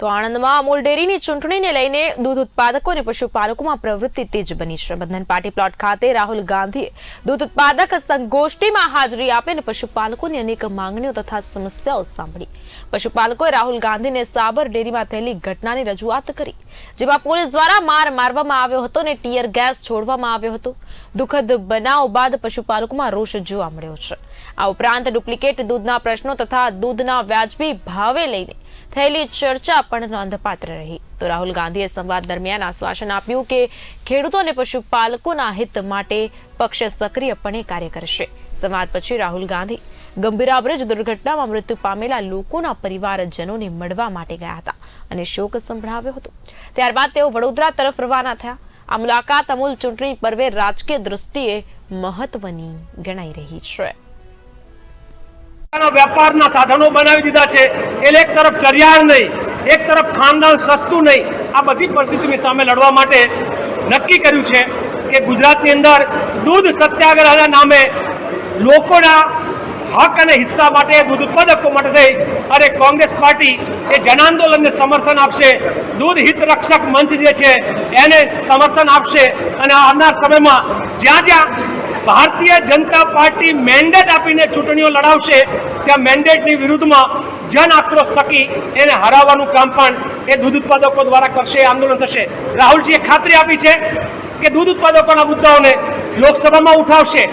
તો આણંદમાં અમૂલ ડેરીની ચૂંટણીને લઈને દૂધ ઉત્પાદકો અને પશુપાલકોમાં પ્રવૃત્તિ તેજ બની છે. બંધન પાર્ટી પ્લોટ ખાતે રાહુલ ગાંધીએ દૂધ ઉત્પાદક સંગોષ્ઠીમાં હાજરી આપી અને પશુપાલકોની અનેક માંગણીઓ તથા સમસ્યાઓ સાંભળી. પશુપાલકોએ રાહુલ ગાંધીને સાબર ડેરીમાં થયેલી ઘટનાની રજૂઆત કરી, જેમાં પોલીસ દ્વારા માર મારવામાં આવ્યો હતો અને ટીયર ગેસ છોડવામાં આવ્યો હતો. દુઃખદ બનાવ બાદ પશુપાલકોમાં રોષ જોવા મળ્યો છે. આ ઉપરાંત ડુપ્લિકેટ દૂધના પ્રશ્નો તથા દૂધના વ્યાજબી ભાવે લઈને થયેલી ચર્ચા પણ નોંધપાત્ર રહી. તો રાહુલ ગાંધીએ સંવાદ દરમિયાન આશ્વાસન આપ્યું કે ખેડૂતો અને પશુપાલકોના હિત માટે પક્ષ સક્રિયપણે કાર્ય કરશે. સંવાદ પછી રાહુલ ગાંધી ગંભીરા બ્રિજ દુર્ઘટનામાં મૃત્યુ પામેલા લોકોના પરિવારજનોને મળવા માટે ગયા હતા અને શોક સંભળાવ્યો હતો. ત્યારબાદ તેઓ વડોદરા તરફ રવાના થયા. આ મુલાકાત અમૂલ ચૂંટણી પર્વે રાજકીય દૃષ્ટિએ મહત્વની ગણાઈ રહી છે. વેપારના સાધનો બનાવી દીધા છે. એટલે એક તરફ ચરિયાળ નહીં, એક તરફ ખાનદાન સસ્તું નહીં. આ બધી પરિસ્થિતિની સામે લડવા માટે નક્કી કર્યું છે કે ગુજરાતની અંદર દૂધ સત્યાગ્રહના નામે લોકોના હક અને હિસ્સા માટે, દૂધ ઉત્પાદકો માટે થઈ અને કોંગ્રેસ પાર્ટી એ જનાંદોલનને સમર્થન આપશે. દૂધ હિત રક્ષક મંચ જે છે એને સમર્થન આપશે. અને આવનાર સમયમાં જ્યાં જ્યાં ભારતીય જનતા પાર્ટી મેન્ડેટ આપીને ચૂંટણીઓ લડાવશે, ત્યાં મેન્ડેટની વિરુદ્ધમાં જન આક્રોશ થકી એને હરાવવાનું કામ પણ એ દૂધ ઉત્પાદકો દ્વારા કરશે આંદોલન થશે. રાહુલજીએ ખાતરી આપી છે કે દૂધ ઉત્પાદકોના મુદ્દાઓને લોકસભામાં ઉઠાવશે.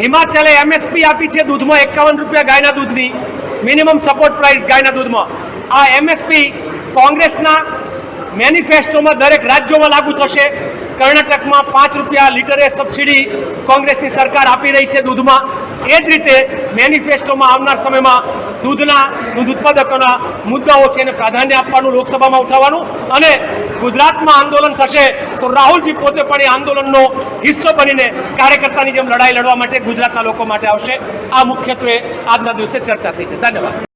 હિમાચલે એમએસપી આપી છે દૂધમાં એકાવન રૂપિયા ગાયના દૂધની. મિનિમમ સપોર્ટ પ્રાઇસ ગાયના દૂધમાં. આ એમએસપી કોંગ્રેસના મેનિફેસ્ટોમાં દરેક રાજ્યોમાં લાગુ થશે. કર્ણાટકમાં પાંચ રૂપિયા લીટરે સબસિડી કોંગ્રેસની સરકાર આપી રહી છે દૂધમાં. એ જ રીતે મેનિફેસ્ટોમાં આવનાર સમયમાં દૂધના, દૂધ ઉત્પાદકોના મુદ્દાઓ છે એને પ્રાધાન્ય આપવાનું, લોકસભામાં ઉઠાવવાનું અને ગુજરાતમાં આંદોલન થશે તો રાહુલજી પોતે પણ એ આંદોલનનો હિસ્સો બનીને કાર્યકર્તાની જેમ લડાઈ લડવા માટે ગુજરાતના લોકો માટે આવશે. આ મુખ્યત્વે આજના દિવસે ચર્ચા થઈ છે. ધન્યવાદ.